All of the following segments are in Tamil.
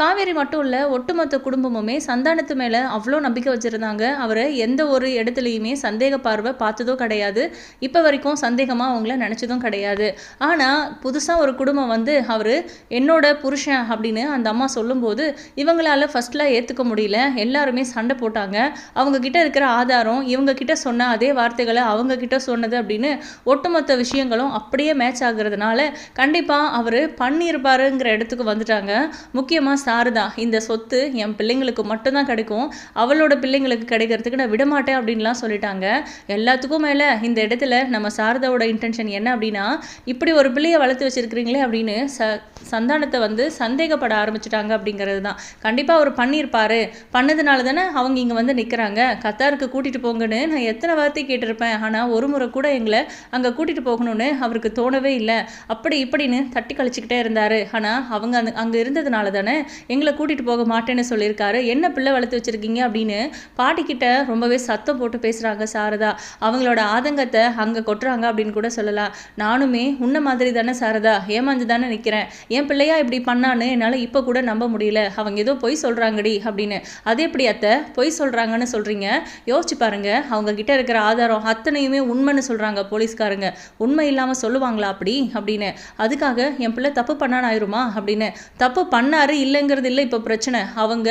காவேரி மட்டும் இல்லை ஒட்டுமொத்த குடும்பமுமே சந்தானத்து மேலே அவ்வளோ நம்பிக்கை வச்சுருந்தாங்க. அவரை எந்த ஒரு இடத்துலையுமே சந்தேக பார்வை பார்த்ததும் கிடையாது. இப்போ வரைக்கும் சந்தேகமாக அவங்கள நினச்சதும் கிடையாது. ஆனால் புதுசாக ஒரு குடும்பம் வந்து அவர் என்னோட புருஷன் அப்படின்னு அந்த அம்மா சொல்லும்போது இவங்களால ஃபஸ்ட்டில் ஏற்றுக்க முடியல. எல்லாருமே சண்டை போட்டாங்க. அவங்கக்கிட்ட இருக்கிற ஆதாரம் இவங்கக்கிட்ட சொன்ன அதே வார்த்தைகளை அவங்கக்கிட்ட சொன்னது அப்படின்னு ஒட்டுமொத்த விஷயங்களும் அப்படியே மேட்ச் ஆகுறதுனால கண்டிப்பாக அவர் பண்ணியிருப்பாருங்கிற இடத்துக்கு வந்துட்டாங்க. முக்கியமாக சாரதா இந்த சொத்து என் பிள்ளைங்களுக்கு மட்டும்தான் கிடைக்கும். அவளோட பிள்ளைங்களுக்கு கிடைக்கிறதுக்கு நான் விடமாட்டேன் அப்படின்லாம் சொல்லிட்டாங்க. எல்லாத்துக்கும் மேலே இந்த இடத்துல நம்ம சாரதாவோட இன்டென்ஷன் என்ன அப்படின்னா இப்படி ஒரு பிள்ளையை வளர்த்து வச்சிருக்கிறீங்களே அப்படின்னு ச சந்தானத்தை வந்து சந்தேகப்பட ஆரம்பிச்சிட்டாங்க அப்படிங்கிறது தான். கண்டிப்பாக அவர் பண்ணியிருப்பார். பண்ணதுனால தானே அவங்க இங்கே வந்து நிற்கிறாங்க கத்தாருக்கு கூட்டிகிட்டு போங்கன்னு நான் எத்தனை வார்த்தை கேட்டிருப்பேன். ஆனால் ஒரு முறை கூட எங்களை அங்கே கூட்டிகிட்டு போகணும்னு அவருக்கு தோணவே இல்லை. அப்படி இப்படின்னு தட்டி கழிச்சுக்கிட்டே இருந்தார். ஆனால் அவங்க அந்த அங்கே இருந்ததுனால தானே எங்களை கூட்டிகிட்டு போக மாட்டேன்னு சொல்லியிருக்காரு. என்ன பிள்ளை வளர்த்து வச்சுருக்கீங்க? அப்படின்னு பாட்டிக்கிட்ட ரொம்பவே சத்தம் போட்டு பேசுகிறாங்க சாரதா. அவங்களோட ஆதங்கத்தை அங்கே கொட்டுறாங்க அப்படின்னு கூட சொல்லலாம். நானுமே உன்ன மாதிரி தானே சாரதா. ஏமாந்து தானே நிற்கிறேன் என் பிள்ளையா இப்படி பண்ணான்னு என்னால் இப்போ கூட நம்ப முடியல. அவங்க ஏதோ பொய் சொல்கிறாங்கடி அப்படின்னு. அது எப்படி அத்தை? பொய் சொல்கிறாங்கன்னு சொல்கிறீங்க யோசிச்சு பாருங்க. அவங்க கிட்ட இருக்கிற ஆதாரம் அத்தனையுமே உண்மைன்னு சொல்கிறாங்க போலீஸ்காரங்க. உண்மை இல்லாமல் சொல்லுவாங்களா அப்படி? அப்படின்னு. அதுக்காக என் பிள்ளை தப்பு பண்ணான்னு ஆயிருமா? அப்படின்னு. தப்பு பண்ணாரு இல்லை இல்லைங்கிறது இல்லை இப்போ பிரச்சனை. அவங்க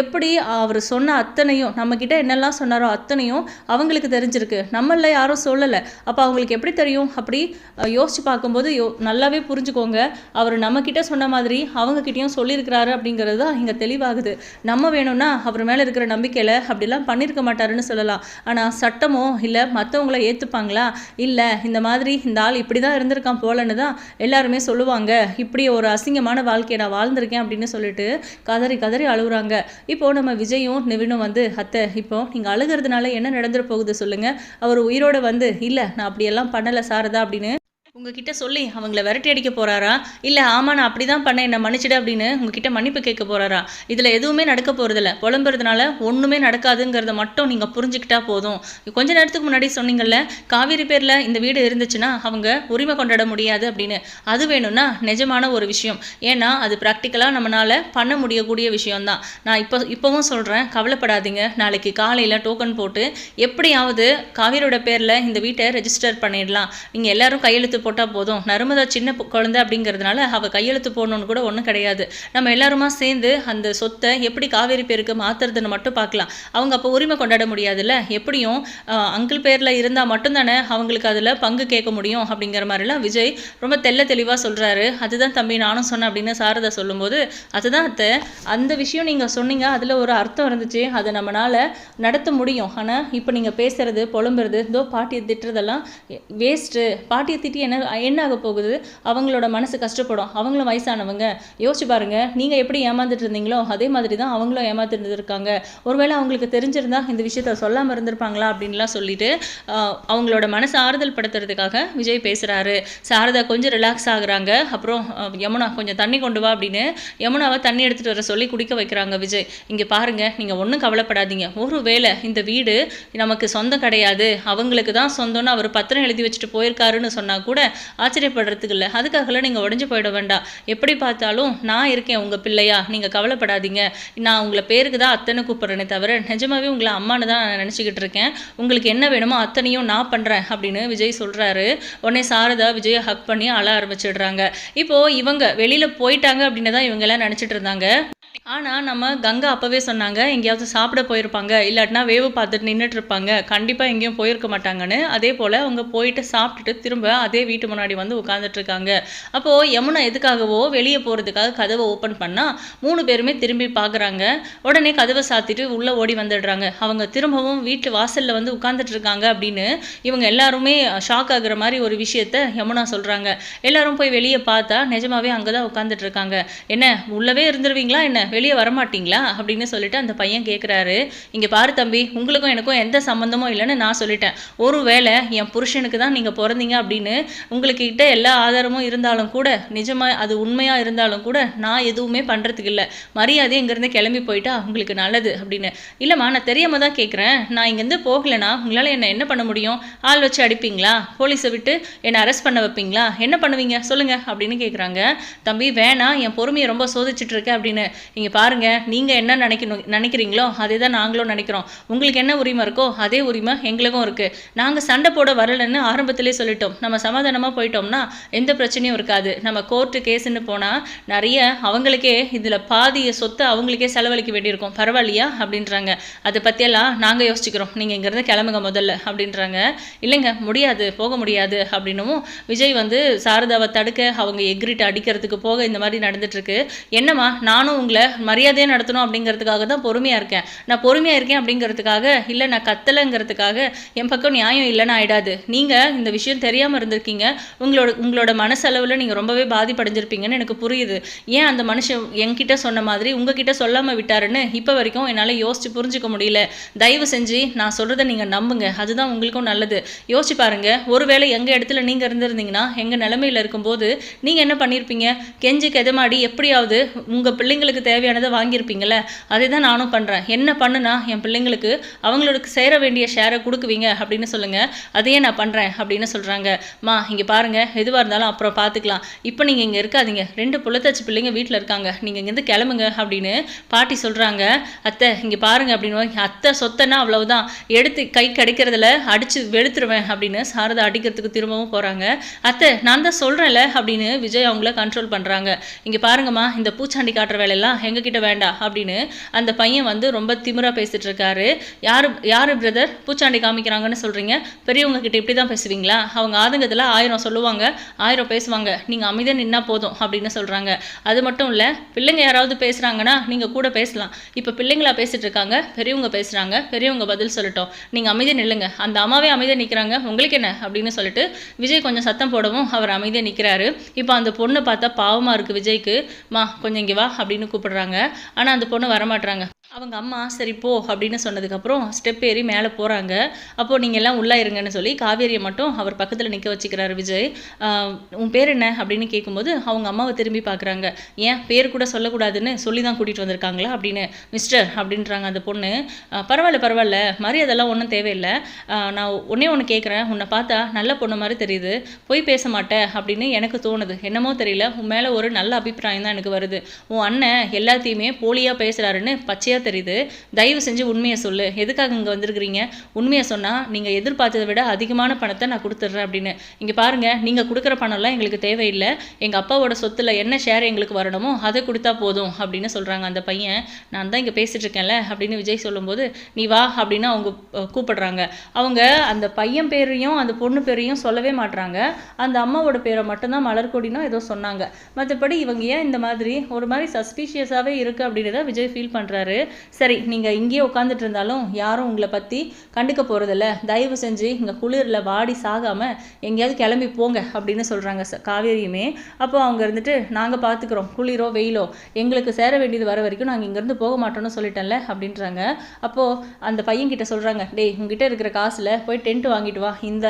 எப்படி அவர் சொன்ன அத்தனையும் நம்மக்கிட்ட என்னெல்லாம் சொன்னாரோ அத்தனையும் அவங்களுக்கு தெரிஞ்சிருக்கு. நம்மள யாரும் சொல்லலை. அப்போ அவங்களுக்கு எப்படி தெரியும்? அப்படி யோசித்து யோசிச்சு பார்க்கும்போது யோ நல்லாவே புரிஞ்சுக்கோங்க. அவர் நம்மக்கிட்ட சொன்ன மாதிரி அவங்கக்கிட்டேயும் சொல்லியிருக்கிறாரு அப்படிங்கிறது தான் இங்கே தெளிவாகுது. நம்ம வேணும்னா அவர் மேலே இருக்கிற நம்பிக்கையில் அப்படிலாம் பண்ணியிருக்க மாட்டாருன்னு சொல்லலாம். ஆனால் சட்டமோ இல்லை மற்றவங்கள ஏற்றுப்பாங்களா இல்லை இந்த மாதிரி இந்த ஆள் இப்படி தான் இருந்திருக்கான் போலன்னு தான் எல்லாருமே சொல்லுவாங்க. இப்படி ஒரு அசிங்கமான வாழ்க்கையை நான் வாழ்ந்திருக்கேன் அப்படின்னு சொல்லிட்டு கதறி கதறி அழுகுறாங்க. இப்போ நம்ம விஜயும் நிவினும் வந்து அத்தை இப்போ நீங்கள் அழுகிறதுனால என்ன நடந்துட போகுது சொல்லுங்க. அவர் உயிரோட வந்து இல்லை நான் அப்படியெல்லாம் பண்ணலை சாரதா அப்படின்னு உங்ககிட்ட சொல்லி அவங்கள விரட்டி அடிக்க போறாரா? இல்லை ஆமா நான் அப்படி தான் பண்ணேன் என்னை மன்னிச்சிடு அப்படின்னு உங்ககிட்ட மன்னிப்பு கேட்க போறாரா? இதில் எதுவுமே நடக்க போகிறதில்ல புலம்புறதுனால ஒன்றுமே நடக்காதுங்கிறத மட்டும் நீங்கள் புரிஞ்சுக்கிட்டா போதும். கொஞ்ச நேரத்துக்கு முன்னாடி சொன்னீங்கல்ல காவேரி பேரில் இந்த வீடு இருந்துச்சுன்னா அவங்க உரிமை கொண்டாட முடியாது அப்படின்னு. அது வேணும்னா நிஜமான ஒரு விஷயம். ஏன்னா அது ப்ராக்டிக்கலாக நம்மளால் பண்ண முடியக்கூடிய விஷயம்தான். நான் இப்போ இப்போவும் சொல்கிறேன் கவலைப்படாதீங்க. நாளைக்கு காலையில் டோக்கன் போட்டு எப்படியாவது காவேரியோட பேரில் இந்த வீட்டை ரெஜிஸ்டர் பண்ணிடலாம். நீங்கள் எல்லாரும் கையெழுத்து போட்டால் போதும். நர்மதா சின்ன குழந்தை அப்படிங்கிறதுனால அவள் கையெழுத்து போடணும்னு கூட ஒன்றும் கிடையாது. நம்ம எல்லாருமா சேர்ந்து அந்த சொத்தை எப்படி காவேரி பேருக்கு மாற்றுறதுன்னு மட்டும் பார்க்கலாம். அவங்க அப்போ உரிமை கொண்டாட முடியாதுல்ல? எப்படியும் அங்கிள் பேரில் இருந்தால் மட்டும்தானே அவங்களுக்கு அதில் பங்கு கேட்க முடியும் அப்படிங்கிற மாதிரிலாம் விஜய் ரொம்ப தெள்ள தெளிவாக சொல்கிறாரு அதுதான் தம்பி நானும் சொன்னேன் அப்படின்னு சாரதா சொல்லும்போது அதுதான் அத்தை அந்த விஷயம் நீங்கள் சொன்னீங்க. அதில் ஒரு அர்த்தம் இருந்துச்சு. அதை நம்மளால் நடத்த முடியும். ஆனால் இப்போ நீங்கள் பேசுறது புலம்புறது இதோ பாட்டியை திட்டுறதெல்லாம் வேஸ்ட்டு பாட்டியை திட்டி என்ன என்ன ஆக போகுது? அவங்களோட மனசு கஷ்டப்படும். அவங்களும் வயசானவங்க. யோசிச்சு பாருங்க நீங்கள் எப்படி ஏமாந்துட்டு இருந்தீங்களோ அதே மாதிரி தான் அவங்களும் ஏமாந்துட்டு இருக்காங்க. ஒருவேளை அவங்களுக்கு தெரிஞ்சிருந்தா இந்த விஷயத்த சொல்லாமல் இருந்திருப்பாங்களா அப்படின்லாம் சொல்லிட்டு அவங்களோட மனசை ஆறுதல் படுத்துறதுக்காக விஜய் பேசுகிறாரு சாரதா கொஞ்சம் ரிலாக்ஸ் ஆகுறாங்க. அப்புறம் யமுனா கொஞ்சம் தண்ணி கொண்டு வா அப்படின்னு யமுனாவை தண்ணி எடுத்துகிட்டு வர சொல்லி குடிக்க வைக்கிறாங்க விஜய். இங்கே பாருங்க நீங்கள் ஒன்றும் கவலைப்படாதீங்க. ஒரு வேளை இந்த வீடு நமக்கு சொந்தம் கிடையாது. அவங்களுக்கு தான் சொந்தம்னு அவர் பத்திரம் எழுதி வச்சுட்டு போயிருக்காருன்னு சொன்னால் கூட ஆச்சரியப்படுறதுக்கு இல்லை. அதுக்காகலாம் நீங்கள் உடஞ்சு போயிட வேண்டாம். எப்படி பார்த்தாலும் நான் இருக்கேன் உங்கள் பிள்ளையா. நீங்கள் கவலைப்படாதீங்க. நான் உங்களை பேருக்கு தான் அத்தனை கூப்பிட்றேனே தவிர நிஜமாவே உங்களை அம்மானு தான் நான் நினச்சிக்கிட்டு இருக்கேன். உங்களுக்கு என்ன வேணுமோ அத்தனையும் நான் பண்ணுறேன் அப்படின்னு விஜய் சொல்கிறாரு உடனே சாரதா விஜயை ஹக் பண்ணி அழ ஆரம்பிச்சிடுறாங்க. இப்போது இவங்க வெளியில் போயிட்டாங்க அப்படின்னு தான் இவங்கெல்லாம் நினச்சிட்டு இருந்தாங்க. ஆனால் நம்ம கங்கா அப்போவே சொன்னாங்க எங்கேயாவது சாப்பிட போயிருப்பாங்க. இல்லாட்டினா வேவு பார்த்துட்டு நின்றுட்டு இருப்பாங்க. கண்டிப்பாக எங்கேயும் போயிருக்க மாட்டாங்கன்னு. அதே போல் அவங்க போயிட்டு சாப்பிட்டுட்டு திரும்ப அதே வீட்டு முன்னாடி வந்து உட்காந்துட்ருக்காங்க அப்போது யமுனா எதுக்காகவோ வெளியே போகிறதுக்காக கதவை ஓப்பன் பண்ணால் மூணு பேருமே திரும்பி பார்க்குறாங்க உடனே கதவை சாத்திட்டு உள்ளே ஓடி வந்துடுறாங்க. அவங்க திரும்பவும் வீட்டு வாசலில் வந்து உட்காந்துட்டு இருக்காங்க அப்படின்னு இவங்க எல்லாருமே ஷாக் ஆகுற மாதிரி ஒரு விஷயத்த யமுனா சொல்கிறாங்க எல்லாரும் போய் வெளியே பார்த்தா நிஜமாவே அங்கே தான் உட்காந்துட்டு இருக்காங்க. என்ன உள்ளவே இருந்துருவீங்களா என்ன? வெளியே வரமாட்டிங்களா? அப்படின்னு சொல்லிட்டு அந்த பையன் கேட்குறாரு இங்கே பாரு தம்பி உங்களுக்கும் எனக்கும் எந்த சம்மந்தமும் இல்லைன்னு நான் சொல்லிட்டேன். ஒருவேளை என் புருஷனுக்கு தான் நீங்கள் பிறந்தீங்க அப்படின்னு உங்களுக்கு கிட்ட எல்லா ஆதாரமும் இருந்தாலும் கூட நிஜமாக அது உண்மையாக இருந்தாலும் கூட நான் எதுவுமே பண்ணுறதுக்கு இல்லை. மரியாதை இங்கேருந்து கிளம்பி போயிட்டா உங்களுக்கு நல்லது அப்படின்னு. இல்லைம்மா நான் தெரியாமல் தான் கேட்குறேன் நான் இங்கேருந்து போகலைன்னா உங்களால் என்ன என்ன பண்ண முடியும்? ஆள் வச்சு அடிப்பீங்களா? போலீஸை விட்டு என்னை அரெஸ்ட் பண்ண வைப்பீங்களா? என்ன பண்ணுவீங்க? சொல்லுங்கள் அப்படின்னு கேட்குறாங்க தம்பி வேணாம். என் பொறுமையை ரொம்ப சோதிச்சுட்டு இருக்கேன் அப்படின்னு. இங்கே பாருங்கள் நீங்கள் என்ன நினைக்கணும் நினைக்கிறீங்களோ அதே தான் நாங்களும் நினைக்கிறோம். உங்களுக்கு என்ன உரிமை இருக்கோ அதே உரிமை எங்களுக்கும் இருக்குது நாங்கள் சண்டை போட வரலன்னு ஆரம்பத்திலே சொல்லிட்டோம். நம்ம சமாதானமாக போயிட்டோம்னா எந்த பிரச்சனையும் இருக்காது. நம்ம கோர்ட்டு கேஸுன்னு போனால் நிறைய அவங்களுக்கே இதில் பாதிய சொத்தை அவங்களுக்கே செலவழிக்க வேண்டியிருக்கும். பரவாயில்லையா? அப்படின்றாங்க. அதை பற்றியெல்லாம் நாங்கள் யோசிச்சுக்கிறோம். நீங்கள் இங்கேருந்து கிளம்புங்க முதல்ல அப்படின்றாங்க. இல்லைங்க முடியாது போக முடியாது அப்படின்னும் விஜய் வந்து சாரதாவை தடுக்க அவங்க எக்ரிட் அடிக்கிறதுக்கு போக இந்த மாதிரி நடந்துட்டுருக்கு என்னம்மா நானும் உங்களை மரியாதையாக நடத்தணும் அப்படிங்கிறதுக்காக தான் பொறுமையாக இருக்கேன். நான் பொறுமையாக இருக்கேன் அப்படிங்கிறதுக்காக இல்லை நான் கத்தலைங்கிறதுக்காக என் பக்கம் நியாயம் இல்லைன்னு ஆயிடாது. நீங்கள் இந்த விஷயம் தெரியாமல் இருந்திருக்கீங்க. உங்களோட உங்களோட மனசளவில் நீங்கள் ரொம்பவே பாதிப்படைஞ்சிருப்பீங்கன்னு எனக்கு புரியுது. ஏன் அந்த மனுஷன் என்கிட்ட சொன்ன மாதிரி உங்ககிட்ட சொல்லாமல் விட்டாருன்னு இப்போ வரைக்கும் என்னால் யோசிச்சு புரிஞ்சுக்க முடியல. தயவு செஞ்சு நான் சொல்கிறத நீங்கள் நம்புங்க. அதுதான் உங்களுக்கும் நல்லது. யோசிச்சு பாருங்க. ஒருவேளை எங்கள் இடத்துல நீங்கள் இருந்திருந்தீங்கன்னா எங்கள் நிலமையில இருக்கும்போது நீங்கள் என்ன பண்ணியிருப்பீங்க கெஞ்சி கெதமாடி எப்படியாவது உங்கள் பிள்ளைங்களுக்கு தேவையானதை வாங்கியிருப்பீங்கள அதே தான் நானும் பண்ணுறேன் என்ன பண்ணுனா என் பிள்ளைங்களுக்கு அவங்களுக்கு சேர வேண்டிய ஷேரை கொடுக்குவீங்க அப்படின்னு சொல்லுங்கள் அதையே நான் பண்ணுறேன் அப்படின்னு சொல்கிறாங்க மா இங்கே பாருங்கள் எதுவாக இருந்தாலும் அப்புறம் பார்த்துக்கலாம் இப்போ நீங்கள் இங்கே இருக்காதீங்க. ரெண்டு புள்ளத்தாச்சி பிள்ளைங்க வீட்டில் இருக்காங்க. நீங்கள் இங்கேருந்து கிளம்புங்க அப்படின்னு பாட்டி சொல்கிறாங்க அத்தை இங்கே பாருங்க அப்படின்னு அத்தை சொத்தனா அவ்வளவுதான். எடுத்து கை கிடைக்கிறதுல அடித்து வெளுத்துருவேன் அப்படின்னு சாரதா அடிக்கிறதுக்கு திரும்பவும் போகிறாங்க அத்தை நான் தான் சொல்கிறேன்ல அப்படின்னு விஜய் அவங்கள கண்ட்ரோல் பண்ணுறாங்க இங்கே பாருங்கம்மா இந்த பூச்சாண்டி காட்டுற வேலையெல்லாம் எங்ககிட்ட வேண்டாம் அப்படின்னு அந்த பையன் வந்து ரொம்ப திமிராக பேசிட்டு இருக்காரு. யார் யார் பிரதர் பூச்சாண்டி காமிக்கிறாங்கன்னு சொல்கிறீங்க பெரியவங்க கிட்ட இப்படி தான் பேசுவீங்களா? அவங்க ஆதங்கத்தில் ஆயிரம் சொல்லுவாங்க. ஆயிரம் பேசுவாங்க. நீங்கள் அமைதியாக நின்னா போதும் அப்படின்னு சொல்கிறாங்க அது மட்டும் இல்லை பிள்ளைங்க யாராவது பேசுகிறாங்கன்னா நீங்கள் கூட பேசலாம். இப்போ பிள்ளைங்களா பேசிட்டு இருக்காங்க. பெரியவங்க பேசுகிறாங்க பெரியவங்க பதில் சொல்லட்டும். நீங்கள் அமைதியாக நில்லுங்க. அந்த அம்மாவே அமைதியாக நிற்கிறாங்க உங்களுக்கு என்ன? அப்படின்னு சொல்லிட்டு விஜய் கொஞ்சம் சத்தம் போடவும் அவர் அமைதியாக நிற்கிறாரு இப்போ அந்த பொண்ணை பார்த்தா பாவமாக இருக்குது விஜய்க்கு. மா கொஞ்சம் இங்கே வா அப்படின்னு கூப்பிட்றாங்க. ஆனால் அந்த பொண்ணு வரமாட்றாங்க. அவங்க அம்மா சரி போ அப்படின்னு சொன்னதுக்கப்புறம் ஸ்டெப் ஏறி மேலே போகிறாங்க அப்போது நீங்கள் எல்லாம் உள்ளே இருங்கன்னு சொல்லி காவேரியை மட்டும் அவர் பக்கத்தில் நிற்க வச்சுக்கிறாரு விஜய். உன் பேர் என்ன? அப்படின்னு கேட்கும்போது அவங்க அம்மாவை திரும்பி பார்க்குறாங்க ஏன் பேர் கூட சொல்லக்கூடாதுன்னு சொல்லி தான் கூட்டிகிட்டு வந்திருக்காங்களா அப்படின்னு. மிஸ்டர் அப்படின்றாங்க அந்த பொண்ணு. பரவாயில்ல பரவாயில்ல. மரியாதைலாம் ஒன்றும் தேவையில்லை. நான் ஒன்றே ஒன்று கேட்குறேன் உன்னை பார்த்தா நல்ல பொண்ணு மாதிரி தெரியுது. போய் பேச மாட்டேன் அப்படின்னு எனக்கு தோணுது. என்னமோ தெரியல. உன் மேலே ஒரு நல்ல அபிப்பிராயம் தான் எனக்கு வருது. உன் அண்ணன் எல்லாத்தையுமே போலியாக பேசுகிறாருன்னு பச்சையாக தெரியுது? தயவு செஞ்சு உண்மையை சொல்லு. எதுக்காக இங்கே வந்திருக்கிறீங்க? உண்மையை சொன்னால் நீங்கள் எதிர்பார்த்ததை விட அதிகமான பணத்தை நான் கொடுத்துட்றேன் அப்படின்னு. இங்கே பாருங்கள் நீங்கள் கொடுக்குற பணம்லாம் எங்களுக்கு தேவையில்லை. எங்கள் அப்பாவோட சொத்துல என்ன ஷேர் எங்களுக்கு வரணுமோ அதை கொடுத்தா போதும் அப்படின்னு சொல்கிறாங்க அந்த பையன். நான் தான் இங்கே பேசிகிட்ருக்கேன்ல இருக்கேன்ல அப்படின்னு விஜய் சொல்லும்போது நீ வா அப்படின்னு அவங்க கூப்பிடுறாங்க. அவங்க அந்த பையன் பேரையும் அந்த பொண்ணு பேரையும் சொல்லவே மாட்றாங்க. அந்த அம்மாவோட பேரை மட்டும்தான் மலர்கொடினோ ஏதோ சொன்னாங்க. மற்றபடி இவங்க ஏன் இந்த மாதிரி ஒரு மாதிரி சஸ்பீஷியஸாகவே இருக்குது அப்படின்னு தான் விஜய் ஃபீல் பண்ணுறாரு சரி நீங்கள் இங்கேயே உட்காந்துட்டு இருந்தாலும் யாரும் உங்களை பற்றி கண்டுக்க போகிறதில்ல தயவு செஞ்சு இங்கே குளிரில் வாடி சாகாமல் எங்கேயாவது கிளம்பி போங்க அப்படின்னு சொல்கிறாங்க காவேரியுமே. அப்போ அவங்க இருந்துட்டு நாங்கள் பார்த்துக்குறோம் குளிரோ வெயிலோ எங்களுக்கு சேர வேண்டியது வர வரைக்கும் நாங்கள் இங்கேருந்து போக மாட்டோம்னு சொல்லிட்டேன்ல அப்படின்றாங்க. அப்போது அந்த பையன்கிட்ட சொல்கிறாங்க டேய் உங்ககிட்ட இருக்கிற காசில் போய் டென்ட் வாங்கிட்டு வா. இந்த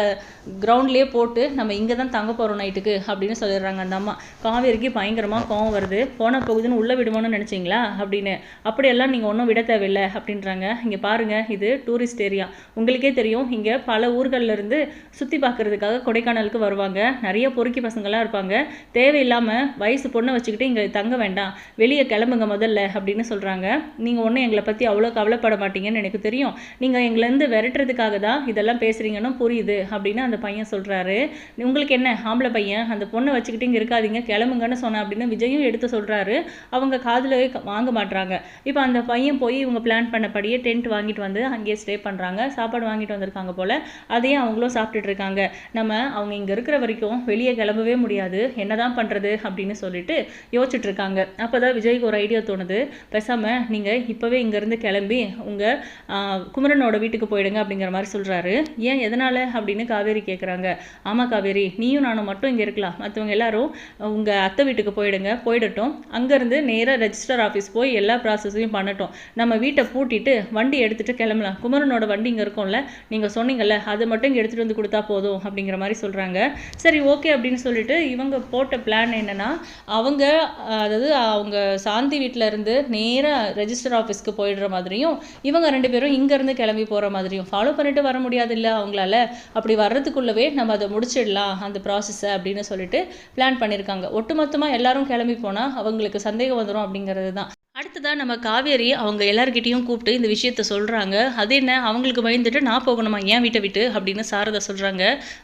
கிரவுண்ட்லேயே போட்டு நம்ம இங்கே தான் தங்க போகிறோம் நைட்டுக்கு அப்படின்னு சொல்லிடுறாங்க அந்த அம்மா. காவேரிக்கு பயங்கரமாக கோவம் வருது. போன போகுதுன்னு உள்ளே விடுவோன்னு நினச்சிங்களா? அப்படின்னு. அப்படியெல்லாம் நீங்கள் ஒன்றும் விட தேவையில்லை அப்படின்றாங்க. இங்கே பாருங்கள் இது டூரிஸ்ட் ஏரியா உங்களுக்கே தெரியும் இங்கே பல ஊர்களிலிருந்து சுற்றி பார்க்கறதுக்காக கொடைக்கானலுக்கு வருவாங்க. நிறைய பொறுக்கி பசங்களாம் இருப்பாங்க. தேவையில்லாமல் வயசு பொண்ணை வச்சுக்கிட்டு இங்கே தங்க வேண்டாம். வெளியே கிளம்புங்க முதல்ல அப்படின்னு சொல்கிறாங்க நீங்கள் ஒன்றும் எங்களை பற்றி அவ்வளோ கவலைப்பட மாட்டீங்கன்னு எனக்கு தெரியும். நீங்கள் எங்கேருந்து விரட்டுறதுக்காக தான் இதெல்லாம் பேசுகிறீங்கன்னு புரியுது அப்படின்னு அந்த பையன் சொல்கிறாரு உங்களுக்கு என்ன ஆம்பளை பையன் அந்த பொண்ணை வச்சுக்கிட்டு இங்கே இருக்காதீங்க கிளம்புங்கன்னு சொன்னேன் அப்படின்னு விஜயும் எடுத்து சொல்கிறாரு அவங்க காதில் வாங்க மாட்டுறாங்க இப்போ அந்த பையன் பையன் போய் இவங்க பிளான் பண்ணபடியே டென்ட் வாங்கிட்டு வந்து அங்கேயே ஸ்டே பண்ணுறாங்க சாப்பாடு வாங்கிட்டு வந்திருக்காங்க போல். அதையும் அவங்களும் சாப்பிட்டுட்டு இருக்காங்க. நம்ம அவங்க இங்கே இருக்கிற வரைக்கும் வெளியே கிளம்பவே முடியாது. என்னதான் பண்ணுறது அப்படின்னு சொல்லிட்டு யோசிச்சுட்டு இருக்காங்க. அப்போ தான் விஜய்க்கு ஒரு ஐடியா தோணுது. பேசாமல் நீங்கள் இப்போவே இங்கேருந்து கிளம்பி உங்கள் குமரனோட வீட்டுக்கு போயிடுங்க அப்படிங்கிற மாதிரி சொல்கிறாரு ஏன் எதனால் அப்படின்னு காவேரி கேட்குறாங்க ஆமாம் காவேரி நீயும் நானும் மட்டும் இங்கே இருக்கலாம். மற்றவங்க எல்லாரும் உங்கள் அத்தை வீட்டுக்கு போயிடுங்க. போயிடட்டும். அங்கேருந்து நேராக ரெஜிஸ்டர் ஆஃபீஸ் போய் எல்லா ப்ராசஸையும் பண்ணட்டும். நம்ம வீட்டை பூட்டிட்டு வண்டி எடுத்துகிட்டு கிளம்பலாம். குமரனோட வண்டி இங்கே இருக்கும்ல. நீங்கள் சொன்னீங்கல்ல அதை மட்டும் இங்கே எடுத்துகிட்டு வந்து கொடுத்தா போதும் அப்படிங்கிற மாதிரி சொல்கிறாங்க சரி ஓகே அப்படின்னு சொல்லிட்டு இவங்க போட்ட பிளான் என்னென்னா அவங்க அதாவது அவங்க சாந்தி வீட்டில் இருந்து நேராக ரெஜிஸ்டர் ஆஃபீஸ்க்கு போயிடுற மாதிரியும் இவங்க ரெண்டு பேரும் இங்கேருந்து கிளம்பி போகிற மாதிரியும் ஃபாலோ பண்ணிட்டு வர முடியாது இல்லை அவங்களால. அப்படி வர்றதுக்குள்ளவே நம்ம அதை முடிச்சிடலாம் அந்த ப்ராசஸை அப்படின்னு சொல்லிட்டு பிளான் பண்ணியிருக்காங்க ஒட்டுமொத்தமாக எல்லாரும் கிளம்பி போனால் அவங்களுக்கு சந்தேகம் வந்துடும் அப்படிங்கிறது தான் அடுத்ததாக நம்ம காவேரி அவங்க எல்லார்கிட்டையும் கூப்பிட்டு இந்த விஷயத்த சொல்கிறாங்க அது என்ன? அவங்களுக்கு பயந்துட்டு நான் போகணுமா? ஏன் வீட்டை விட்டு? அப்படின்னு சாரதா சொல்கிறாங்க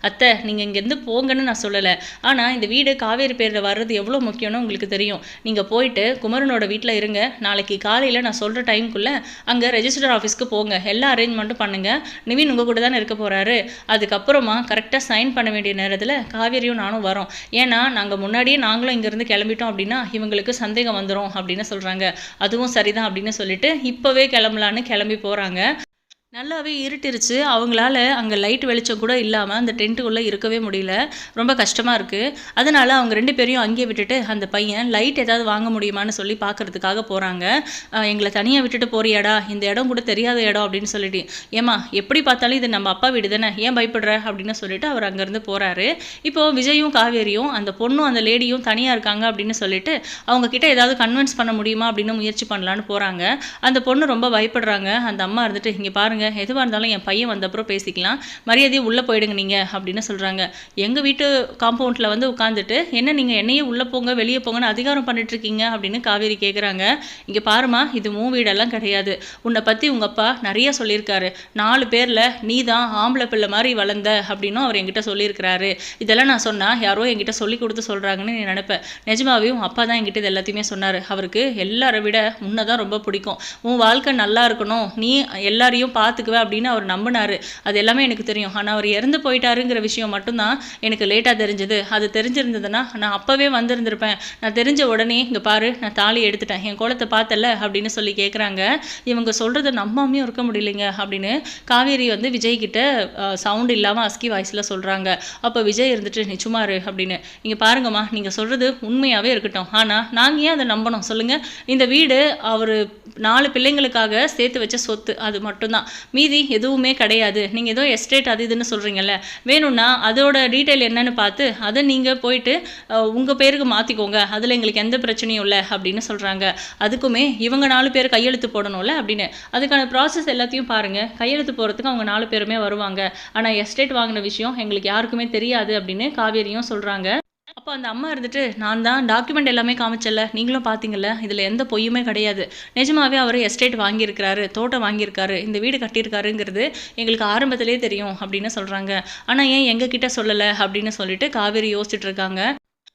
அத்தை நீங்கள் இங்கேருந்து போங்கன்னு நான் சொல்லலை. ஆனால் இந்த வீடு காவேரி பேரில் வர்றது எவ்வளோ முக்கியம்னு உங்களுக்கு தெரியும். நீங்கள் போயிட்டு குமரனோட வீட்டில் இருங்க. நாளைக்கு காலையில் நான் சொல்கிற டைம்குள்ளே அங்கே ரெஜிஸ்டர் ஆஃபீஸ்க்கு போங்க. எல்லா அரேஞ்ச்மெண்ட்டும் பண்ணுங்கள் நிவின் உங்கள் கூட தானே இருக்க போகிறாரு அதுக்கப்புறமா கரெக்டாக சைன் பண்ண வேண்டிய நேரத்தில் காவேரியும் நானும் வரோம். ஏன்னா நாங்கள் முன்னாடியே நாங்களும் இங்கேருந்து கிளம்பிட்டோம் அப்படின்னா இவங்களுக்கு சந்தேகம் வந்துடும் அப்படின்னு சொல்கிறாங்க அதுவும் சரிதான் அப்படின்னு சொல்லிட்டு இப்போவே கிளம்பலான்னு கிளம்பி போகிறாங்க நல்லாவே இருட்டிருச்சு. அவங்களால அங்கே லைட் வெளிச்சம் கூட இல்லாமல் அந்த டென்ட்டுக்குள்ளே இருக்கவே முடியல. ரொம்ப கஷ்டமாக இருக்குது அதனால் அவங்க ரெண்டு பேரையும் அங்கேயே விட்டுட்டு அந்த பையன் லைட் ஏதாவது வாங்க முடியுமான்னு சொல்லி பார்க்குறதுக்காக போகிறாங்க எங்களை தனியாக விட்டுட்டு போறியாடா? இந்த இடம் கூட தெரியாத இடம் அப்படின்னு சொல்லிட்டு. ஏமா எப்படி பார்த்தாலும் இது நம்ம அப்பா வீடு தானே? ஏன் பயப்படுற? அப்படின்னு சொல்லிட்டு அவர் அங்கேருந்து போகிறாரு இப்போது விஜயும் காவேரியும் அந்த பொண்ணும் அந்த லேடியும் தனியாக இருக்காங்க அப்படின்னு சொல்லிட்டு அவங்க கிட்ட ஏதாவது கன்வின்ஸ் பண்ண முடியுமா அப்படின்னு முயற்சி பண்ணலான்னு போகிறாங்க அந்த பொண்ணு ரொம்ப பயப்படுறாங்க. அந்த அம்மா இருந்துட்டு இங்கே பாருங்க பாருங்கள் எதுவாக இருந்தாலும் என் பையன் வந்தப்புறம் பேசிக்கலாம். மரியாதையை உள்ளே போயிடுங்க நீங்கள் அப்படின்னு சொல்கிறாங்க எங்கள் வீட்டு காம்பவுண்டில் வந்து உட்காந்துட்டு என்ன நீங்கள் என்னையே உள்ளே போங்க வெளியே போங்கன்னு அதிகாரம் பண்ணிட்டுருக்கீங்க? அப்படின்னு காவேரி கேட்குறாங்க இங்கே பாருமா இது மூ வீடெல்லாம் கிடையாது. உன்னை பற்றி உங்கள் அப்பா நிறைய சொல்லியிருக்காரு. நாலு பேரில் நீ தான் ஆம்பளை பிள்ளை மாதிரி வளர்ந்த அப்படின்னும் அவர் என்கிட்ட சொல்லியிருக்கிறாரு. இதெல்லாம் நான் சொன்னால் யாரோ என்கிட்ட சொல்லி கொடுத்து சொல்கிறாங்கன்னு நீ நினைப்பேன் நிஜமாவே உன் அப்பா தான் என்கிட்ட இது எல்லாத்தையுமே சொன்னார். அவருக்கு எல்லாரை விட உன்னை தான் ரொம்ப பிடிக்கும். உன் வாழ்க்கை நல்லா இருக்கணும். நீ எல்லாரையும் பார்த்து பார்த்துக்குவேன் அப்படின்னு அவர் நம்பினார். அது எல்லாமே எனக்கு தெரியும். ஆனால் அவர் இறந்து போயிட்டாருங்கிற விஷயம் மட்டும்தான் எனக்கு லேட்டாக தெரிஞ்சது. அது தெரிஞ்சிருந்ததுன்னா நான் அப்போவே வந்திருந்திருப்பேன். நான் தெரிஞ்ச உடனே இங்கே பாரு நான் தாலி எடுத்துட்டேன். என் குளத்தை பார்த்தல அப்படின்னு சொல்லி கேட்குறாங்க இவங்க சொல்கிறத நம்பாமையும் இருக்க முடியலைங்க அப்படின்னு காவேரி வந்து விஜய்கிட்ட சவுண்ட் இல்லாமல் அஸ்கி வாய்ஸில் சொல்கிறாங்க அப்போ விஜய் இருந்துட்டு நிச்சுமாரு அப்படின்னு. இங்கே பாருங்கம்மா நீங்கள் சொல்கிறது உண்மையாகவே இருக்கட்டும். ஆனால் நாங்கள் ஏன் அதை நம்பணும்? சொல்லுங்கள் இந்த வீடு அவர் நாலு பிள்ளைங்களுக்காக சேர்த்து வச்ச சொத்து. அது மட்டும்தான். மீதி எதுவுமே கிடையாது. நீங்கள் ஏதோ எஸ்டேட் அது இதுன்னு சொல்கிறீங்கல்ல வேணும்னா அதோட டீட்டெயில் என்னென்னு பார்த்து அதை நீங்கள் போயிட்டு உங்கள் பேருக்கு மாற்றிக்கோங்க அதில் எங்களுக்கு எந்த பிரச்சனையும் இல்லை அப்படின்னு சொல்கிறாங்க அதுக்குமே இவங்க நாலு பேர் கையெழுத்து போடணும்ல அப்படின்னு. அதுக்கான ப்ராசஸ் எல்லாத்தையும் பாருங்கள் கையெழுத்து போகிறதுக்கு அவங்க நாலு பேருமே வருவாங்க. ஆனால் எஸ்டேட் வாங்கின விஷயம் எங்களுக்கு யாருக்குமே தெரியாது அப்படின்னு காவேரியும் சொல்கிறாங்க அப்போ அந்த அம்மா இருந்துட்டு நான் தான் டாக்குமெண்ட் எல்லாமே காமிச்சல நீங்களும் பார்த்தீங்கல்ல இதில் எந்த பொய்யுமே கிடையாது. நிஜமாவே அவர் எஸ்டேட் வாங்கியிருக்கிறாரு தோட்டம் வாங்கியிருக்காரு இந்த வீடு கட்டியிருக்காருங்கிறது எங்களுக்கு ஆரம்பத்திலே தெரியும் அப்படின்னு சொல்கிறாங்க ஆனால் ஏன் எங்ககிட்ட சொல்லலை அப்படின்னு சொல்லிட்டு காவேரி யோசிச்சுட்டு இருக்காங்க.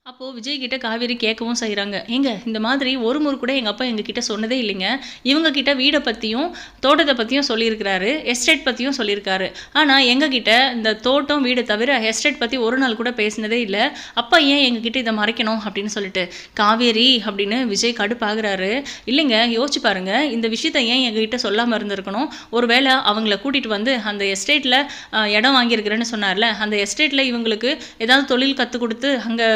அப்போது விஜய் கிட்ட காவேரி கேட்கவும் செய்கிறாங்க எங்க இந்த மாதிரி ஒரு முறை கூட எங்கள் அப்பா எங்ககிட்ட சொன்னதே இல்லைங்க. இவங்க கிட்ட வீடை பற்றியும் தோட்டத்தை பற்றியும் சொல்லியிருக்கிறாரு எஸ்டேட் பற்றியும் சொல்லியிருக்காரு. ஆனால் எங்ககிட்ட இந்த தோட்டம் வீடு தவிர எஸ்டேட் பற்றி ஒரு நாள் கூட பேசினதே இல்லை. அப்பா ஏன் எங்ககிட்ட இதை மறைக்கணும் அப்படின்னு சொல்லிட்டு காவேரி அப்படின்னு விஜய் கடுப்பாகிறாரு. இல்லைங்க யோசிச்சு பாருங்க இந்த விஷயத்த ஏன் எங்ககிட்ட சொல்லாமல் இருந்திருக்கணும்? ஒருவேளை அவங்கள கூட்டிகிட்டு வந்து அந்த எஸ்டேட்டில் இடம் வாங்கியிருக்கிறேன்னு சொன்னார்ல அந்த எஸ்டேட்டில் இவங்களுக்கு ஏதாவது தொழில் கற்றுக் கொடுத்து அங்கே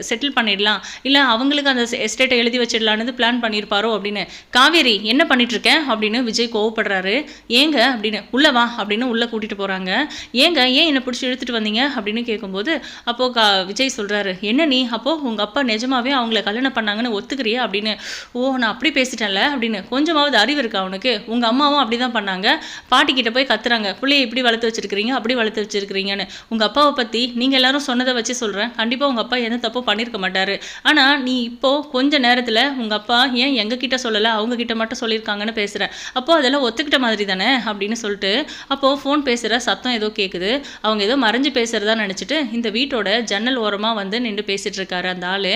செட்டில் பண்ணிடலாம். இல்லை அவங்களுக்கு அந்த எஸ்டேட்டை எழுதி வச்சிடலான்னு பிளான் பண்ணியிருப்பாரோ அப்படின்னு. காவேரி என்ன பண்ணிட்டு அப்படின்னு விஜய் கோவப்படுறாரு. ஏங்க அப்படின்னு உள்ளே வா அப்படின்னு உள்ளே கூட்டிகிட்டு போகிறாங்க ஏங்க ஏன் என்னை பிடிச்சி இழுத்துட்டு வந்தீங்க? அப்படின்னு கேட்கும்போது அப்போது கா விஜய் சொல்கிறாரு என்ன நீ? அப்போது உங்கள் அப்பா நிஜமாவே அவங்கள கல்யாணம் பண்ணாங்கன்னு ஒத்துக்கிறியா? அப்படின்னு. ஓ நான் அப்படி பேசிட்டேன்ல? அப்படின்னு. கொஞ்சமாவது அறிவு இருக்கா அவனுக்கு உங்கள் அம்மாவும் அப்படி தான் பண்ணாங்க. பாட்டிக்கிட்ட போய் கத்துறாங்க. பிள்ளைய இப்படி வளர்த்து வச்சிருக்கிறீங்க அப்படி வளர்த்து வச்சிருக்கிறீங்கன்னு. உங்கள் அப்பாவை பற்றி நீங்கள் எல்லாரும் சொன்னதை வச்சு சொல்கிறேன் கண்டிப்பாக உங்கள் அப்பா எந்த தப்பு பண்ணியிருக்க மாட்டார். ஆனால் நீ இப்போது கொஞ்ச நேரத்தில் உங்கள் அப்பா ஏன் எங்ககிட்ட சொல்லலை? அவங்க கிட்ட மட்டும் சொல்லியிருக்காங்கன்னு பேசுகிற அப்போது அதெல்லாம் ஒத்துக்கிட்ட மாதிரி தானே? அப்படின்னு சொல்லிட்டு அப்போது ஃபோன் பேசுகிற சத்தம் ஏதோ கேட்குது அவங்க ஏதோ மறைஞ்சு பேசுகிறதா நினச்சிட்டு இந்த வீட்டோட ஜன்னல் ஓரமாக வந்து நின்று பேசிகிட்டு இருக்காரு அந்த ஆள்.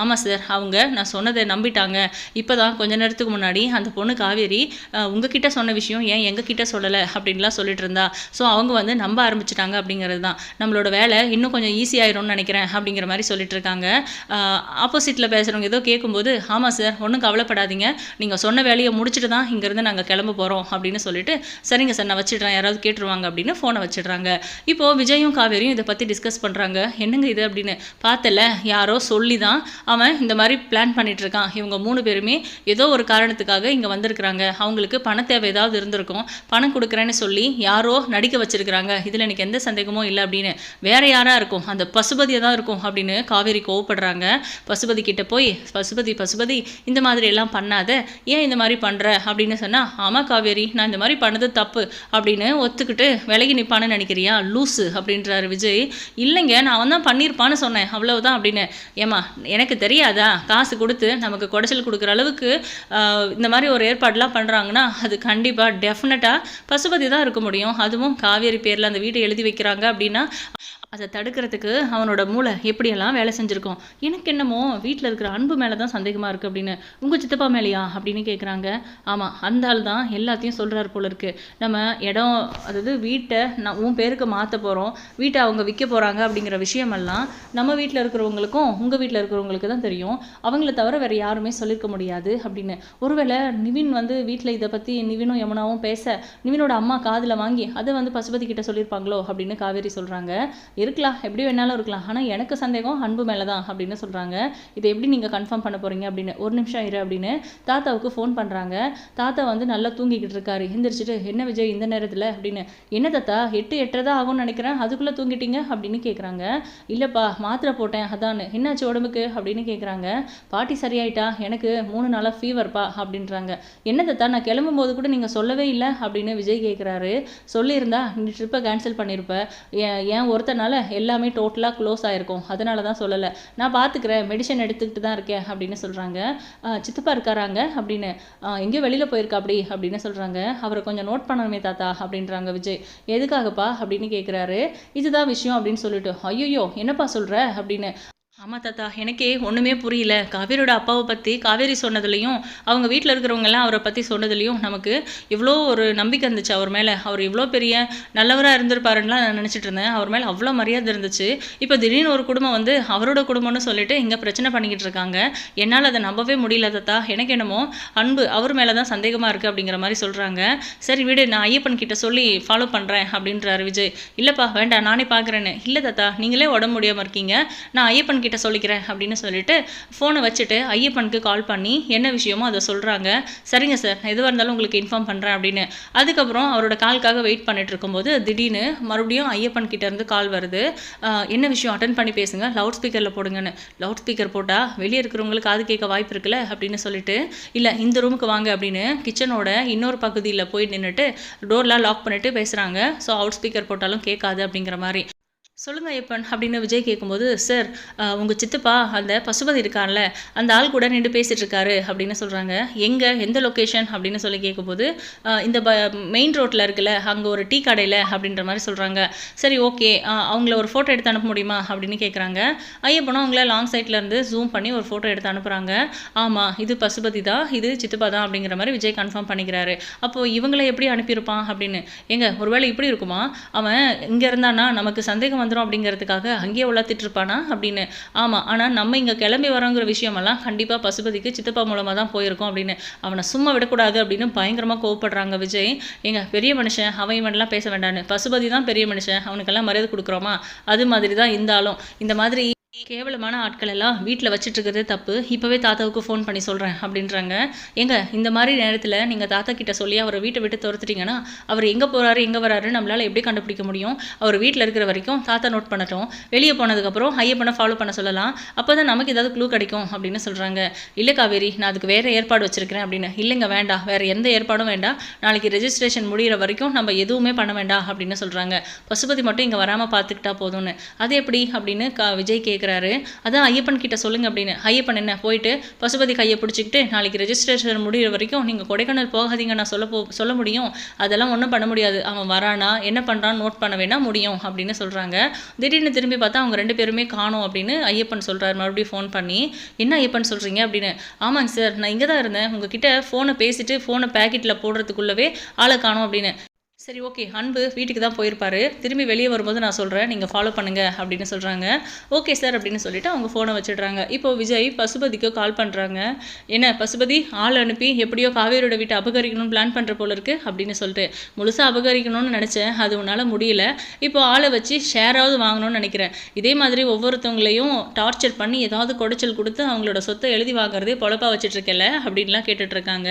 ஆமாம் சார் அவங்க நான் சொன்னதை நம்பிட்டாங்க. இப்போ தான் கொஞ்ச நேரத்துக்கு முன்னாடி அந்த பொண்ணு காவேரி உங்ககிட்ட சொன்ன விஷயம் ஏன் எங்ககிட்ட சொல்லலை? அப்படின்லாம் சொல்லிட்டு இருந்தா. ஸோ அவங்க வந்து நம்ப ஆரம்பிச்சிட்டாங்க அப்படிங்கிறது தான் நம்மளோட வேலை இன்னும் கொஞ்சம் ஈஸியாயிரும்னு நினைக்கிறேன் அப்படிங்கிற மாதிரி சொல்லிட்டு இருக்காங்க. ஆப்போசிட்டில் பேசுகிறவங்க ஏதோ கேட்கும்போது ஆமாம் சார் ஒன்றும் கவலைப்படாதீங்க. நீங்கள் சொன்ன வேலையை முடிச்சுட்டு தான் இங்கேருந்து நாங்கள் கிளம்ப போகிறோம் அப்படின்னு சொல்லிட்டு சரிங்க சார் நான் வச்சிடுறேன். யாராவது கேட்டுருவாங்க அப்படின்னு ஃபோனை வச்சிடுறாங்க. இப்போது விஜயும் காவேரியும் இதை பற்றி டிஸ்கஸ் பண்ணுறாங்க என்னங்க இது? அப்படின்னு பார்த்தல யாரோ சொல்லி தான் அவன் இந்த மாதிரி பிளான் பண்ணிகிட்டு இருக்கான். இவங்க மூணு பேருமே ஏதோ ஒரு காரணத்துக்காக இங்கே வந்திருக்கிறாங்க. அவங்களுக்கு பண தேவை ஏதாவது இருந்திருக்கும். பணம் கொடுக்குறேன்னு சொல்லி யாரோ நடிக்க வச்சிருக்கிறாங்க. இதில் எனக்கு எந்த சந்தேகமும் இல்லை அப்படின்னு. வேற யாராக இருக்கும்? அந்த பசுபதியாக தான் இருக்கும் அப்படின்னு காவேரி கோவப்படுறாங்க. பசுபதி கிட்ட போய் பசுபதி பசுபதி இந்த மாதிரி எல்லாம் பண்ணாத. ஏன் இந்த மாதிரி பண்ணுற அப்படின்னு சொன்னா ஆமாம் காவேரி நான் இந்த மாதிரி பண்ணது தப்பு. அப்படின்னு ஒத்துக்கிட்டு விலகி நிற்பான்னு நினைக்கிறியா? லூசு அப்படின்றாரு விஜய். இல்லைங்க நான் அவன் தான் பண்ணியிருப்பான்னு சொன்னேன். அவ்வளவுதான் அப்படின்னு. ஏமா எனக்கு தெரியாதா? காசு கொடுத்து நமக்கு குடைச்சல் கொடுக்குற அளவுக்கு இந்த மாதிரி ஒரு ஏற்பாடுலாம் பண்ணுறாங்கன்னா அது கண்டிப்பாக டெஃபினட்டாக பசுபதி தான் இருக்க முடியும். அதுவும் காவேரி பேரில் அந்த வீட்டை எழுதி வைக்கிறாங்க அப்படின்னா அதை தடுக்கிறதுக்கு அவனோட மூளை எப்படியெல்லாம் வேலை செஞ்சுருக்கோம்? எனக்கு என்னமோ வீட்டில் இருக்கிற அன்பு மேலே தான் சந்தேகமாக இருக்குது அப்படின்னு உங்கள் சித்தப்பா மேலேயா அப்படின்னு கேட்குறாங்க ஆமாம் அந்த ஆள் தான் எல்லாத்தையும் சொல்கிறாரு போல இருக்குது நம்ம இடம் அதாவது வீட்டை நான் உன் பேருக்கு மாற்ற போகிறோம் வீட்டை அவங்க விற்க போகிறாங்க அப்படிங்கிற விஷயமெல்லாம் நம்ம வீட்டில் இருக்கிறவங்களுக்கும் உங்கள் வீட்டில் இருக்கிறவங்களுக்கு தான் தெரியும். அவங்கள தவிர வேறு யாருமே சொல்லியிருக்க முடியாது அப்படின்னு. ஒருவேளை நிவின் வந்து வீட்டில் இதை பற்றி நிவினும் யமுனாவும் பேச நிவினோட அம்மா காதில் வாங்கி அதை வந்து பசுபதி கிட்ட சொல்லியிருப்பாங்களோ அப்படின்னு காவேரி சொல்கிறாங்க இருக்கலாம் எப்படி வேணாலும் இருக்கலாம். ஆனால் எனக்கு சந்தேகம் அன்பு மேலே தான் அப்படின்னு சொல்கிறாங்க இதை எப்படி நீங்கள் கன்ஃபார்ம் பண்ண போகிறீங்க அப்படின்னு. ஒரு நிமிஷம் இரு அப்படின்னு தாத்தாவுக்கு ஃபோன் பண்ணுறாங்க தாத்தா வந்து நல்லா தூங்கிக்கிட்டு இருக்காரு. எந்திரிச்சிட்டு என்ன விஜய் இந்த நேரத்தில்? அப்படின்னு. என்ன தாத்தா எட்டு எட்டரை தான் ஆகும்னு நினைக்கிறேன். அதுக்குள்ளே தூங்கிட்டீங்க? அப்படின்னு கேட்குறாங்க இல்லைப்பா மாத்திரை போட்டேன் அதான். என்னாச்சு உடம்புக்கு? அப்படின்னு கேட்குறாங்க பாட்டி சரியாயிட்டா? எனக்கு மூணு நாளாக ஃபீவர்ப்பா அப்படின்றாங்க. என்ன தாத்தா நான் கிளம்பும் போது கூட நீங்கள் சொல்லவே இல்லை? அப்படின்னு விஜய் கேட்குறாரு சொல்லியிருந்தா நீ ட்ரிப்பை கேன்சல் பண்ணியிருப்ப ஏன் ஏன் ஒருத்தனால எல்லாமே டோட்டலாக க்ளோஸ் ஆயிருக்கும். அதனால தான் சொல்லலை. நான் பார்த்துக்கிறேன் மெடிசன் எடுத்துக்கிட்டு தான் இருக்கேன் அப்படின்னு சொல்கிறாங்க சித்தப்பா இருக்காராங்க அப்படின்னு எங்கேயோ வெளியில் போயிருக்கா அப்படி அப்படின்னு சொல்கிறாங்க அவரை கொஞ்சம் நோட் பண்ணணுமே தாத்தா அப்படின்றாங்க விஜய். எதுக்காகப்பா அப்படின்னு கேட்குறாரு இதுதான் விஷயம் அப்படின்னு சொல்லிட்டு ஐயோ என்னப்பா சொல்கிற அப்படின்னு ஆமாம் தாத்தா எனக்கே ஒன்றுமே புரியல. காவேரியோட அப்பாவை பற்றி காவேரி சொன்னதுலேயும் அவங்க வீட்டில் இருக்கிறவங்கெல்லாம் அவரை பற்றி சொன்னதுலேயும் நமக்கு இவ்வளோ ஒரு நம்பிக்கை இருந்துச்சு அவர் மேலே. அவர் இவ்வளோ பெரிய நல்லவராக இருந்திருப்பாருன்னுலாம் நான் நினச்சிட்டு இருந்தேன். அவர் மேலே அவ்வளோ மரியாதை இருந்துச்சு. இப்போ திடீர்னு ஒரு குடும்பம் வந்து அவரோட குடும்பம்னு சொல்லிட்டு இங்கே பிரச்சனை பண்ணிக்கிட்டு இருக்காங்க. என்னால் அதை நம்பவே முடியல தாத்தா. எனக்கு என்னமோ அன்பு அவர் மேலே தான் சந்தேகமாக இருக்குது அப்படிங்கிற மாதிரி சொல்கிறாங்க சரி வீடு நான் ஐயப்பன் கிட்ட சொல்லி ஃபாலோ பண்ணுறேன் அப்படின்றாரு விஜய். இல்லைப்பா வேண்டாம் நானே பார்க்குறேன்னு இல்லை தாத்தா நீங்களே உடம்பு முடியாமல் இருக்கீங்க. நான் ஐயப்பன் கிட்ட சொல்லிக்கிறேன் அப்படின்னு சொல்லிட்டு ஃபோனை வச்சுட்டு ஐயப்பனுக்கு கால் பண்ணி என்ன விஷயமோ அதை சொல்கிறாங்க சரிங்க சார் எதுவாக இருந்தாலும் உங்களுக்கு இன்ஃபார்ம் பண்ணுறேன் அப்படின்னு. அதுக்கப்புறம் அவரோட கால்க்காக வெயிட் பண்ணிட்டு இருக்கும்போது திடீர்னு மறுபடியும் ஐயப்பன் கிட்டேருந்து கால் வருது. என்ன விஷயம்? அட்டன் பண்ணி பேசுங்க. லவுட் ஸ்பீக்கரில் போடுங்கன்னு. லவுட் ஸ்பீக்கர் போட்டால் வெளியே இருக்கிறவங்களுக்கு காது கேட்க வாய்ப்பு இருக்குல்ல? அப்படின்னு சொல்லிட்டு இல்லை இந்த ரூமுக்கு வாங்க அப்படின்னு கிச்சனோட இன்னொரு பகுதியில் போய் நின்றுட்டு டோர்லாம் லாக் பண்ணிட்டு பேசுகிறாங்க ஸோ அவுட் ஸ்பீக்கர் போட்டாலும் கேட்காது அப்படிங்கிற மாதிரி. சொல்லுங்க ஐயப்பன் அப்படின்னு விஜய் கேட்கும்போது சார் உங்கள் சித்தப்பா அந்த பசுபதி இருக்கார்ல அந்த ஆள் கூட நின்று பேசிகிட்டு இருக்காரு அப்படின்னு சொல்கிறாங்க எங்கே எந்த லொக்கேஷன் அப்படின்னு சொல்லி கேட்கும்போது இந்த ப மெயின் ரோட்டில் இருக்குல்ல அங்கே ஒரு டீ கடையில் அப்படின்ற மாதிரி சொல்கிறாங்க சரி ஓகே அவங்கள ஒரு ஃபோட்டோ எடுத்து அனுப்ப முடியுமா? அப்படின்னு கேட்குறாங்க ஐயப்பனும் அவங்கள லாங் சைட்லேருந்து ஜூம் பண்ணி ஒரு ஃபோட்டோ எடுத்து அனுப்புகிறாங்க ஆமாம் இது பசுபதி தான் இது சித்தப்பா தான் அப்படிங்கிற மாதிரி விஜய் கன்ஃபார்ம் பண்ணிக்கிறாரு. அப்போது இவங்களை எப்படி அனுப்பியிருப்பான் அப்படின்னு ஏங்க ஒருவேளை இப்படி இருக்குமா? அவன் இங்கே இருந்தானா நமக்கு சந்தேகம் வந்துடும் அப்படிங்கிறதுக்காக அங்கேயே உலாத்திட்டு இருப்பானா அப்படின்னு. ஆமாம் ஆனால் நம்ம இங்கே கிளம்பி வரோங்கிற விஷயமெல்லாம் கண்டிப்பாக பசுபதிக்கு சித்தப்பா மூலமாக தான் போயிருக்கோம் அப்படின்னு. அவனை சும்மா விடக்கூடாது அப்படின்னு பயங்கரமாக கோவப்படுறாங்க விஜய். எங்கள் பெரிய மனுஷன் அவன் இவன்லாம் பேச வேண்டான்னு. பசுபதி தான் பெரிய மனுஷன் அவனுக்கெல்லாம் மரியாதை கொடுக்குறோமா? அது மாதிரி தான் இருந்தாலும் இந்த மாதிரி கேவலமான ஆட்கள் எல்லாம் வீட்டில் வச்சுட்டு இருக்கிறதே தப்பு. இப்போவே தாத்தாவுக்கு ஃபோன் பண்ணி சொல்கிறேன் அப்படின்றாங்க. ஏங்க இந்த மாதிரி நேரத்தில் நீங்கள் தாத்தா கிட்ட சொல்லி அவரை வீட்டை விட்டு துரத்துட்டீங்கன்னா அவர் எங்கே போகிறாரு எங்கே வராரு நம்மளால் எப்படி கண்டுபிடிக்க முடியும்? அவர் வீட்டில் இருக்கிற வரைக்கும் தாத்தா நோட் பண்ணட்டும். வெளியே போனதுக்கப்புறம் ஐயப்பனை ஃபாலோ பண்ண சொல்லலாம். அப்போ தான் நமக்கு ஏதாவது க்ளூ கிடைக்கும் அப்படின்னு சொல்கிறாங்க இல்லை காவேரி நான் அதுக்கு வேறு ஏற்பாடு வச்சுருக்கிறேன் அப்படின்னு. இல்லைங்க வேண்டாம். வேறு எந்த ஏற்பாடும் வேண்டாம். நாளைக்கு ரெஜிஸ்ட்ரேஷன் முடிகிற வரைக்கும் நம்ம எதுவுமே பண்ண வேண்டாம் அப்படின்னு சொல்கிறாங்க பசுபதி மட்டும் இங்கே வராமல் பார்த்துக்கிட்டா போதும்னு. அது எப்படி அப்படின்னு கா விஜய் கேட்குற கேட்குறாரு அதான் ஐயப்பன் கிட்ட சொல்லுங்க அப்படின்னு. ஐயப்பன் என்ன? போயிட்டு பசுபதி கையை பிடிச்சிக்கிட்டு நாளைக்கு ரெஜிஸ்ட்ரேஷன் முடிகிற வரைக்கும் நீங்கள் கொடைக்கானல் போகாதீங்க நான் சொல்ல போ சொல்ல முடியும். அதெல்லாம் ஒன்றும் பண்ண முடியாது. அவன் வரானா என்ன பண்ணுறான்னு நோட் பண்ண வேணா முடியும் அப்படின்னு சொல்கிறாங்க திடீர்னு திரும்பி பார்த்தா அவங்க ரெண்டு பேருமே காணும் அப்படின்னு ஐயப்பன் சொல்கிறார் மறுபடியும் ஃபோன் பண்ணி என்ன ஐயப்பன் சொல்கிறீங்க அப்படின்னு. ஆமாங்க சார் நான் இங்கே தான் இருந்தேன். உங்ககிட்ட ஃபோனை பேசிட்டு ஃபோனை பேக்கெட்டில் போடுறதுக்குள்ளவே ஆளை காணும் அப்படின்னு. சரி ஓகே அன்பு வீட்டுக்கு தான் போயிருப்பாரு. திரும்பி வெளியே வரும்போது நான் சொல்கிறேன் நீங்கள் ஃபாலோ பண்ணுங்கள் அப்படின்னு சொல்கிறாங்க ஓகே சார் அப்படின்னு சொல்லிட்டு அவங்க ஃபோனை வச்சிடுறாங்க. இப்போ விஜய் பசுபதிக்கு கால் பண்ணுறாங்க என்ன பசுபதி ஆள் அனுப்பி எப்படியோ காவேரியோட வீட்டை அபகரிக்கணும்னு பிளான் பண்ணுற போல இருக்கு அப்படின்னு சொல்லிட்டு. முழுசாக அபகரிக்கணும்னு நினச்சேன். அது உன்னால் முடியல. இப்போ ஆளை வச்சு ஷேராவது வாங்கணும்னு நினைக்கிறேன். இதே மாதிரி ஒவ்வொருத்தவங்களையும் டார்ச்சர் பண்ணி ஏதாவது குடைச்சல் கொடுத்து அவங்களோட சொத்தை எழுதி வாங்குறதே பொழப்பா வச்சுட்ருக்கல அப்படின்லாம் கேட்டுட்ருக்காங்க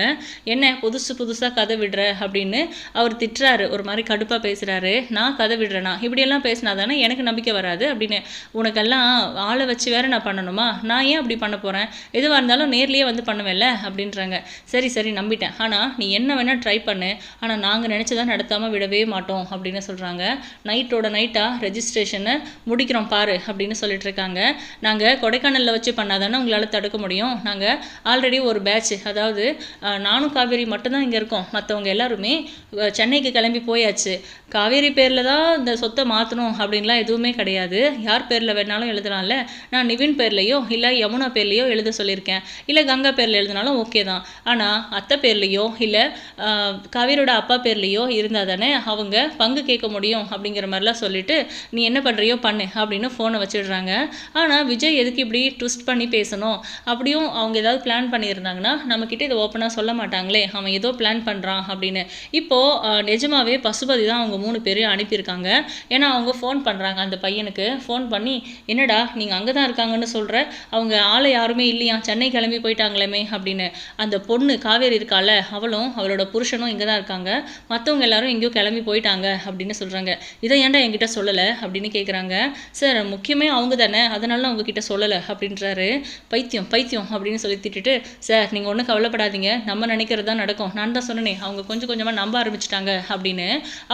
என்ன புதுசு புதுசாக கதை விடுற? அப்படின்னு அவர் திட்டுறாரு. ஒரு மாதிரி கடுப்பாக பேசுகிறாரு நான் கதை விடுறேனா? இப்படியெல்லாம் பேசினா தானே எனக்கு நம்பிக்கை வராது அப்படின்னு உனக்கெல்லாம் ஆளை வச்சு வேற நான் பண்ணணுமா? நான் ஏன் அப்படி பண்ண போகிறேன் எதுவாக இருந்தாலும் நேர்லேயே வந்து பண்ணுவேன்ல அப்படின்றாங்க. சரி சரி நம்பிட்டேன். ஆனால் நீ என்ன வேணால் ட்ரை பண்ணு. ஆனால் நாங்கள் நினச்சதா நடத்தாமல் விடவே மாட்டோம் அப்படின்னு சொல்கிறாங்க நைட்டோட நைட்டாக ரெஜிஸ்ட்ரேஷனை முடிக்கிறோம் பாரு அப்படின்னு சொல்லிட்டு இருக்காங்க. நாங்கள் கொடைக்கானலில் வச்சு பண்ணாதானே உங்களால் தடுக்க முடியும். நாங்கள் ஆல்ரெடி ஒரு பேட்ச் அதாவது நானும் காவேரி மட்டும்தான் இங்கே இருக்கோம். மற்றவங்க எல்லாருமே சென்னைக்கு கிளம்பி போயாச்சு. காவேரி பேரில் தான் இந்த சொத்தை மாற்றணும் அப்படின்லாம் எதுவுமே கிடையாது. யார் பேரில் வேணாலும் எழுதலாம்ல. நான் நிவின் பேர்லையோ இல்லை யமுனா பேர்லையோ எழுத சொல்லியிருக்கேன். இல்லை கங்கா பேரில் எழுதினாலும் ஓகே தான். ஆனால் அத்தை பேர்லேயோ இல்லை காவேரியோட அப்பா பேர்லையோ இருந்தால் தானே அவங்க பங்கு கேட்க முடியும் அப்படிங்கிற மாதிரிலாம் சொல்லிட்டு நீ என்ன பண்ணுறியோ பண்ணு அப்படின்னு ஃபோனை வச்சிடுறாங்க. ஆனால் விஜய் எதுக்கு இப்படி ட்விஸ்ட் பண்ணி பேசணும்? அப்படியும் அவங்க ஏதாவது பிளான் பண்ணியிருந்தாங்கன்னா நம்மக்கிட்ட இதை ஓப்பனாக சொல்ல மாட்டாங்களே. அவன் ஏதோ பிளான் பண்ணுறான் அப்படின்னு. இப்போது நிஜமாவே பசுபதி தான் அவங்க மூணு பேரையும் அனுப்பியிருக்காங்க. ஏன்னா அவங்க ஃபோன் பண்ணுறாங்க அந்த பையனுக்கு. ஃபோன் பண்ணி என்னடா நீங்கள் அங்கே தான் இருக்காங்கன்னு சொல்கிற அவங்க ஆளை யாருமே இல்லையா? சென்னை கிளம்பி போயிட்டாங்களேமே அப்படின்னு. அந்த பொண்ணு காவேரி இருக்கால அவளும் அவளோட புருஷனும் இங்கே தான் இருக்காங்க. மற்றவங்க எல்லாரும் எங்கேயோ கிளம்பி போயிட்டாங்க அப்படின்னு சொல்கிறாங்க இதை ஏன்டா என்கிட்ட சொல்லலை? அப்படின்னு கேட்குறாங்க சார் முக்கியமே அவங்க தானே அதனால அவங்க உங்ககிட்ட சொல்லலை அப்படின்றாரு. பைத்தியம் பைத்தியம் அப்படின்னு சொல்லி திட்டுட்டு சார் நீங்கள் ஒன்றும் கவலைப்படாதீங்க. நம்ம நினைக்கிறது தான் நடக்கும். நான் தான் சொன்னேனே அவங்க கொஞ்சம் கொஞ்சமாக நம்ப ஆரம்பிச்சிட்டாங்க அப்படின்னு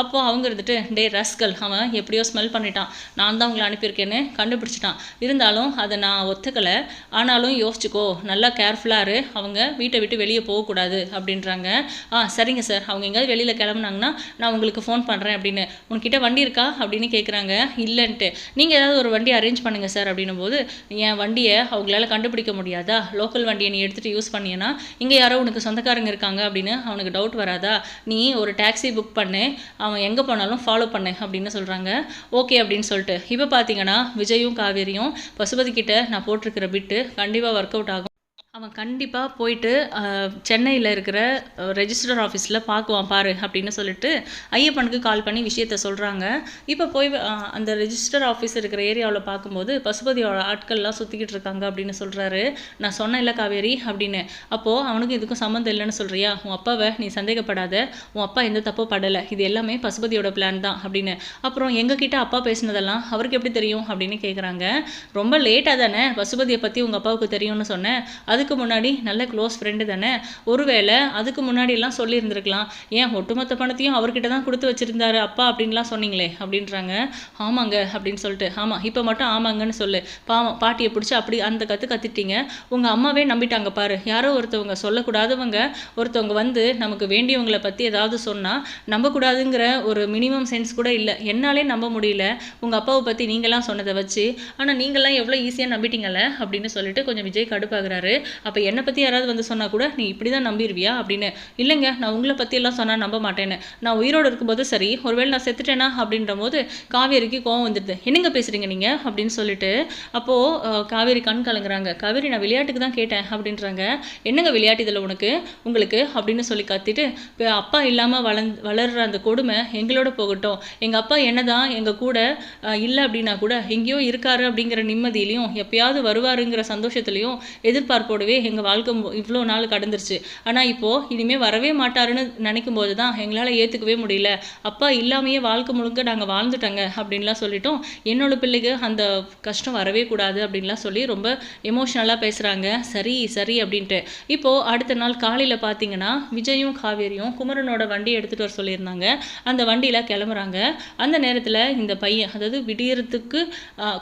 அப்போ அவங்க இருந்துட்டு டே ரஸ்கல் அவன் எப்படியோ ஸ்மெல் பண்ணிட்டான். நான் தான் உங்களை அனுப்பியிருக்கேன்னு கண்டுபிடிச்சிட்டான். இருந்தாலும் அதை நான் ஒத்துக்கலை. ஆனாலும் யோசிச்சுக்கோ நல்லா கேர்ஃபுல்லாக இரு. அவங்க வீட்டை விட்டு வெளியே போகக்கூடாது அப்படின்றாங்க. ஆ சரிங்க சார். அவங்க எங்கேயாவது வெளியில் கிளம்புனாங்கன்னா நான் உங்களுக்கு ஃபோன் பண்ணுறேன் அப்படின்னு. உன்கிட்ட வண்டி இருக்கா? அப்படின்னு கேட்குறாங்க இல்லைன்ட்டு. நீங்கள் ஏதாவது ஒரு வண்டி அரேஞ்ச் பண்ணுங்கள் சார் அப்படின்னும் போது என் வண்டியை அவங்களால கண்டுபிடிக்க முடியாதா? லோக்கல் வண்டியை நீ எடுத்துகிட்டு யூஸ் பண்ணியன்னா இங்கே யாரோ உனக்கு சொந்தக்காரங்க இருக்காங்க அப்படின்னு அவனுக்கு டவுட் வராதா? நீ ஒரு டாக்ஸி புக் பண்ணு அவன் எங்கே போனாலும் ஃபாலோ பண்ணேன் அப்படின்னு சொல்கிறாங்க ஓகே அப்படின்னு சொல்லிட்டு. இப்போ பார்த்தீங்கன்னா விஜயும் காவேரியும் பசுபதி கிட்ட நான் போட்டிருக்கிற பிட்டு கண்டிப்பாக ஒர்க் அவுட் ஆகும். அவன் கண்டிப்பாக போயிட்டு சென்னையில் இருக்கிற ரெஜிஸ்டர் ஆஃபீஸில் பார்க்குவான் பாரு அப்படின்னு சொல்லிட்டு ஐயப்பனுக்கு கால் பண்ணி விஷயத்த சொல்கிறாங்க இப்போ போய் அந்த ரெஜிஸ்டர் ஆஃபீஸ் இருக்கிற ஏரியாவில் பார்க்கும்போது பசுபதியோட ஆட்கள்லாம் சுற்றிக்கிட்டு இருக்காங்க அப்படின்னு சொல்கிறாரு நான் சொன்னேன் இல்லை காவேரி அப்படின்னு. அப்போது அவனுக்கு இதுக்கும் சம்மந்தம் இல்லைன்னு சொல்கிறியா உன் அப்பாவை நீ சந்தேகப்படாத. உன் அப்பா எந்த தப்பும் படலை. இது எல்லாமே பசுபதியோட பிளான் தான் அப்படின்னு. அப்புறம் எங்ககிட்ட அப்பா பேசினதெல்லாம் அவருக்கு எப்படி தெரியும் அப்படின்னு கேட்குறாங்க ரொம்ப லேட்டாக தானே? பசுபதியை பற்றி உங்கள் அப்பாவுக்கு தெரியும்னு சொன்னேன். அதுக்கு முன்னாடி நல்ல க்ளோஸ் ஃப்ரெண்டு தானே? ஒருவேளை அதுக்கு முன்னாடி எல்லாம் சொல்லியிருந்திருக்கலாம். ஏன் ஒட்டுமொத்த பணத்தையும் அவர்கிட்ட தான் கொடுத்து வச்சிருந்தாரு அப்பா அப்படின்லாம் சொன்னீங்களே அப்படின்றாங்க. ஆமாங்க அப்படின்னு சொல்லிட்டு. ஆமாம் இப்போ மட்டும் ஆமாங்கன்னு சொல்லு. பாவம் பாட்டியை பிடிச்சி அப்படி அந்த கற்று கத்திட்டீங்க. உங்கள் அம்மாவே நம்பிட்டாங்க பாரு. யாரோ ஒருத்தவங்க சொல்லக்கூடாதவங்க ஒருத்தவங்க வந்து நமக்கு வேண்டியவங்களை பற்றி ஏதாவது சொன்னால் நம்பக்கூடாதுங்கிற ஒரு மினிமம் சென்ஸ் கூட இல்லை. என்னாலே நம்ப முடியல. உங்கள் அப்பாவை பற்றி நீங்களாம் சொன்னதை வச்சு ஆனால் நீங்களாம் எவ்வளோ ஈஸியாக நம்பிட்டீங்கல்ல அப்படின்னு சொல்லிட்டு கொஞ்சம் விஜய் கடுப்பாகிறாரு. அப்போ என்னை பற்றி யாராவது வந்து சொன்னால் கூட நீ இப்படி தான் நம்பிடுவியா அப்படின்னு இல்லைங்க நான் உங்களை பற்றியெல்லாம் சொன்னால் நம்ப மாட்டேன்னு. நான் உயிரோடு இருக்கும்போது சரி ஒருவேளை நான் செத்துட்டேனா? அப்படின்ற போது காவேரிக்கு கோவம் வந்துடுது என்னங்க பேசுகிறீங்க நீங்கள் அப்படின்னு சொல்லிட்டு அப்போது காவேரி கண் கலங்குறாங்க. காவேரி நான் விளையாட்டுக்கு தான் கேட்டேன். அப்படின்றாங்க. என்னங்க விளையாட்டு இதில் உனக்கு? உங்களுக்கு? அப்படின்னு சொல்லி கத்திட்டு இப்போ அப்பா இல்லாமல் வளந் வளர்ற அந்த கொடுமை எங்களோட போகட்டும். எங்கள் அப்பா என்ன தான் எங்கள் கூட இல்லை அப்படின்னா கூட எங்கேயோ இருக்காரு அப்படிங்கிற நிம்மதியிலையும் எப்பயாவது வருவாருங்கிற சந்தோஷத்துலையும் எதிர்பார்ப்போட போடவே எங்கள் வாழ்க்கை இவ்வளோ நாள் கடந்துருச்சு. ஆனால் இப்போது இனிமேல் வரவே மாட்டாருன்னு நினைக்கும் போது தான் எங்களால் ஏற்றுக்கவே முடியல. அப்பா இல்லாமையே வாழ்க்கை முழுக்க நாங்கள் வாழ்ந்துட்டோங்க அப்படின்லாம் சொல்லிட்டோம் என்னோடய பிள்ளைக்கு அந்த கஷ்டம் வரவே கூடாது அப்படின்லாம் சொல்லி ரொம்ப எமோஷ்னலாக பேசுகிறாங்க சரி சரி அப்படின்ட்டு. இப்போது அடுத்த நாள் காலையில் பார்த்தீங்கன்னா விஜயும் காவேரியும் குமரனோட வண்டி எடுத்துகிட்டு வர சொல்லியிருந்தாங்க. அந்த வண்டியில் கிளம்புறாங்க. அந்த நேரத்தில் இந்த பையன் அதாவது விடியறதுக்கு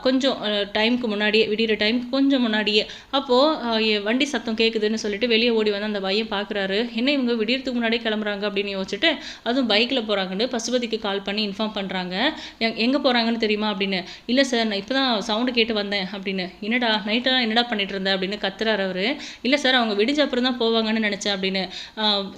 கொஞ்சம் டைமுக்கு முன்னாடியே விடிகிற டைமுக்கு கொஞ்சம் முன்னாடியே அப்போது வண்டி சத்தம் கேட்குதுன்னு சொல்லிட்டு வெளியே ஓடி வந்து அந்த பையன் பார்க்குறாரு என்ன இவங்க விடியறதுக்கு முன்னாடியே கிளம்புறாங்க அப்படின்னு யோசிச்சுட்டு அதுவும் பைக்கில் போகிறாங்கன்னு பசுபதிக்கு கால் பண்ணி இன்ஃபார்ம் பண்ணுறாங்க எங்கே போகிறாங்கன்னு தெரியுமா அப்படின்னு. இல்லை சார் நான் இப்போ தான் சவுண்டு கேட்டு வந்தேன் அப்படின்னு. என்னடா நைட்டெல்லாம் என்னடா பண்ணிட்டு இருந்தேன் அப்படின்னு கத்துறாரு அவர். இல்லை சார் அவங்க விடிஞ்ச அப்புறம் தான் போவாங்கன்னு நினச்சேன் அப்படின்னு.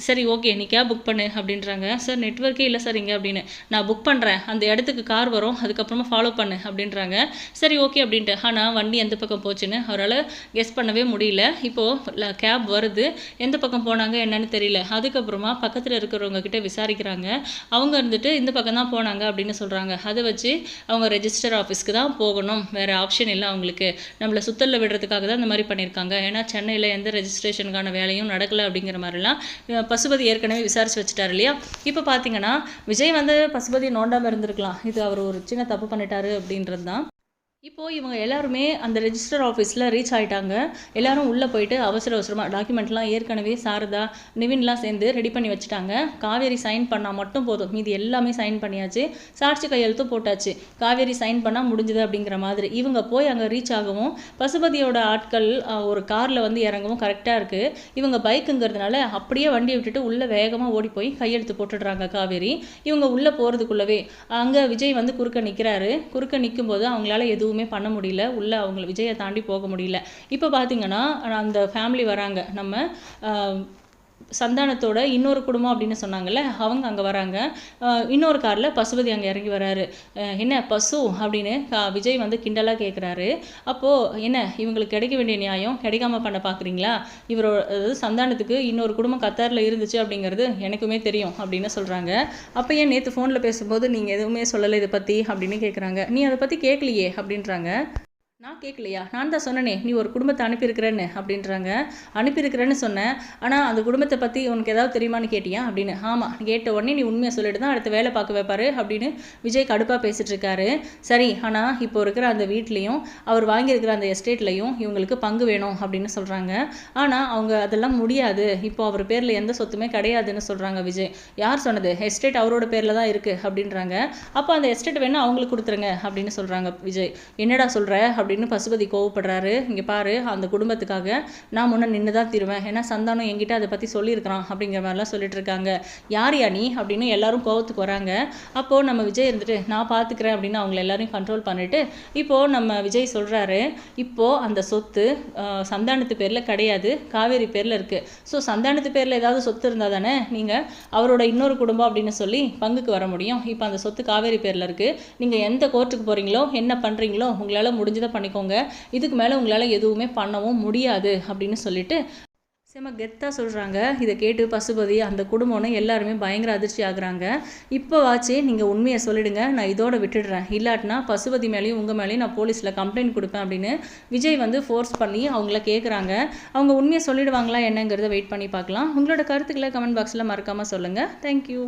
சரி ஓகே நீ கேப் புக் பண்ணு அப்படின்றாங்க. சார் நெட்ஒர்க்கே இல்லை சார் இங்கே அப்படின்னு. நான் புக் பண்ணுறேன் அந்த இடத்துக்கு கார் வரும். அதுக்கப்புறமா ஃபாலோ பண்ணு அப்படின்றாங்க. சரி ஓகே அப்படின்ட்டு. ஆனால் வண்டி எந்த பக்கம் போச்சுன்னு? அவரால் கெஸ் பண்ணவே முடியல. இப்போது கேப் வருது. எந்த பக்கம் போனாங்க என்னன்னு தெரியல. அதுக்கப்புறமா பக்கத்தில் இருக்கிறவங்க கிட்ட விசாரிக்கிறாங்க. அவங்க இருந்துட்டு இந்த பக்கம் தான் போனாங்க அப்படின்னு சொல்கிறாங்க அதை வச்சு அவங்க ரெஜிஸ்டர் ஆஃபீஸ்க்கு தான் போகணும். வேறு ஆப்ஷன் இல்லை அவங்களுக்கு. நம்மளை சுத்தலில் விடுறதுக்காக தான் இந்த மாதிரி பண்ணியிருக்காங்க. ஏன்னா சென்னையில் எந்த ரெஜிஸ்ட்ரேஷனுக்கான வேலையும் நடக்கலை அப்படிங்கிற மாதிரிலாம் பசுபதி ஏற்கனவே விசாரிச்சு வச்சுட்டார் இல்லையா? இப்போ பார்த்தீங்கன்னா விஜய் வந்து பசுபதி நோண்டாமல் இருந்திருக்கலாம். இது அவர் ஒரு சின்ன தப்பு பண்ணிட்டாரு அப்படின்றது தான். இப்போது இவங்க எல்லாருமே அந்த ரெஜிஸ்டர் ஆஃபீஸில் ரீச் ஆகிட்டாங்க எல்லாரும் உள்ளே போயிட்டு அவசர அவசரமாக டாக்குமெண்ட்லாம் ஏற்கனவே சாரதா நிவின்லாம் சேர்ந்து ரெடி பண்ணி வச்சுட்டாங்க. காவேரி சைன் பண்ணால் மட்டும் போதும். மீதி எல்லாமே சைன் பண்ணியாச்சு. சாட்சி கையெழுத்தும் போட்டாச்சு. காவேரி சைன் பண்ணால் முடிஞ்சுது அப்படிங்கிற மாதிரி. இவங்க போய் அங்கே ரீச் ஆகவும் பசுபதியோட ஆட்கள் ஒரு காரில் வந்து இறங்கவும் கரெக்டாக இருக்குது இவங்க பைக்குங்கிறதுனால அப்படியே வண்டியை விட்டுட்டு உள்ளே வேகமாக ஓடி போய் கையெழுத்து போட்டுடுறாங்க காவேரி. இவங்க உள்ளே போகிறதுக்குள்ளவே அங்கே விஜய் வந்து குறுக்க நிற்கிறாரு குறுக்க நிற்கும்போது அவங்களால எதுவும் பண்ண முடியல. உள்ளே அவங்கள விஜயை தாண்டி போக முடியல. இப்போ பார்த்தீங்கன்னா அந்த ஃபேமிலி வராங்க. நம்ம சந்தானத்தோட இன்னொரு குடும்பம் அப்படின்னு சொன்னாங்கல்ல அவங்க அங்கே வராங்க. இன்னொரு காரில் பசுபதி அங்கே இறங்கி வராரு. என்ன பசு அப்படின்னு விஜய் வந்து கிண்டலாக கேட்குறாரு அப்போது என்ன இவங்களுக்கு கிடைக்க வேண்டிய நியாயம் கிடைக்காம பண்ண பார்க்குறீங்களா இவரோட அதாவது சந்தானத்துக்கு இன்னொரு குடும்பம் கத்தாரில் இருந்துச்சு அப்படிங்கிறது எனக்குமே தெரியும் அப்படின்னு சொல்கிறாங்க அப்போ ஏன் நேற்று ஃபோனில் பேசும்போது நீங்கள் எதுவுமே சொல்லலை இதை பற்றி அப்படின்னு கேட்குறாங்க நீ அதை பற்றி கேட்கலையே அப்படின்றாங்க. நான் கேட்கலையா நான் தான் சொன்னனே நீ ஒரு குடும்பத்தை அனுப்பியிருக்கிறேன்னு அப்படின்றாங்க. அனுப்பியிருக்கிறேன்னு சொன்னேன். ஆனால் அந்த குடும்பத்தை பற்றி உனக்கு ஏதாவது தெரியுமான்னு கேட்டியா? அப்படின்னு. ஆமாம் கேட்ட உடனே நீ உண்மையை சொல்லிட்டு தான் அடுத்த வேலை பார்க்க வைப்பாரு அப்படின்னு விஜய் கடுப்பாக பேசிகிட்ருக்காரு இருக்காரு. சரி ஆனால் இப்போ இருக்கிற அந்த வீட்லேயும் அவர் வாங்கியிருக்கிற அந்த எஸ்டேட்லையும் இவங்களுக்கு பங்கு வேணும் அப்படின்னு சொல்கிறாங்க ஆனால் அவங்க அதெல்லாம் முடியாது. இப்போ அவர் பேரில் எந்த சொத்துமே கிடையாதுன்னு சொல்கிறாங்க விஜய். யார் சொன்னது? எஸ்டேட் அவரோட பேரில் தான் இருக்குது அப்படின்றாங்க. அப்போ அந்த எஸ்டேட் வேணால் அவங்களுக்கு கொடுத்துருங்க அப்படின்னு சொல்கிறாங்க விஜய். என்னடா சொல்கிற அப்படின்னு பசுபதி கோவப்படுறாரு. இங்கே பாரு அந்த குடும்பத்துக்காக நான் முன்னே நின்று தான் தீருவேன். ஏன்னா சந்தானம் என்கிட்ட அதை பற்றி சொல்லியிருக்கிறான் அப்படிங்கிற மாதிரிலாம் சொல்லிட்டு இருக்காங்க யார் யா நீ? அப்படின்னு எல்லாரும் கோவத்துக்கு வராங்க. அப்போது நம்ம விஜய் இருந்துட்டு நான் பார்த்துக்கிறேன் அப்படின்னு அவங்கள எல்லாரையும் கண்ட்ரோல் பண்ணிட்டு இப்போது நம்ம விஜய் சொல்கிறாரு இப்போது அந்த சொத்து சந்தானத்து பேரில் கிடையாது காவேரி பேரில் இருக்குது ஸோ சந்தானத்து பேரில் ஏதாவது சொத்து இருந்தால் தானே நீங்கள் அவரோட இன்னொரு குடும்பம் அப்படின்னு சொல்லி பங்குக்கு வர முடியும். இப்போ அந்த சொத்து காவேரி பேரில் இருக்குது நீங்கள் எந்த கோர்ட்டுக்கு போகிறீங்களோ என்ன பண்ணுறீங்களோ உங்களால் முடிஞ்சதை பண்ணிக்கோங்க. இதுக்கு மேலே உங்களால் எதுவுமே பண்ணவும் முடியாது அப்படின்னு சொல்லிட்டு செம்ம கெத்தாக சொல்கிறாங்க இதை கேட்டு பசுபதி அந்த குடும்பம்னு எல்லாருமே பயங்கர அதிர்ச்சி ஆகுறாங்க. இப்போ வாச்சு நீங்கள் உண்மையை சொல்லிடுங்க. நான் இதோட விட்டுடுறேன். இல்லாட்டினா பசுபதி மேலேயும் உங்கள் மேலேயும் நான் போலீஸில் கம்ப்ளைண்ட் கொடுப்பேன் அப்படின்னு விஜய் வந்து ஃபோர்ஸ் பண்ணி அவங்கள கேட்குறாங்க அவங்க உண்மையை சொல்லிடுவாங்களா என்னங்கிறத வெயிட் பண்ணி பார்க்கலாம். உங்களோட கருத்துக்களை கமெண்ட் பாக்ஸில் மறக்காமல் சொல்லுங்கள் தேங்க்யூ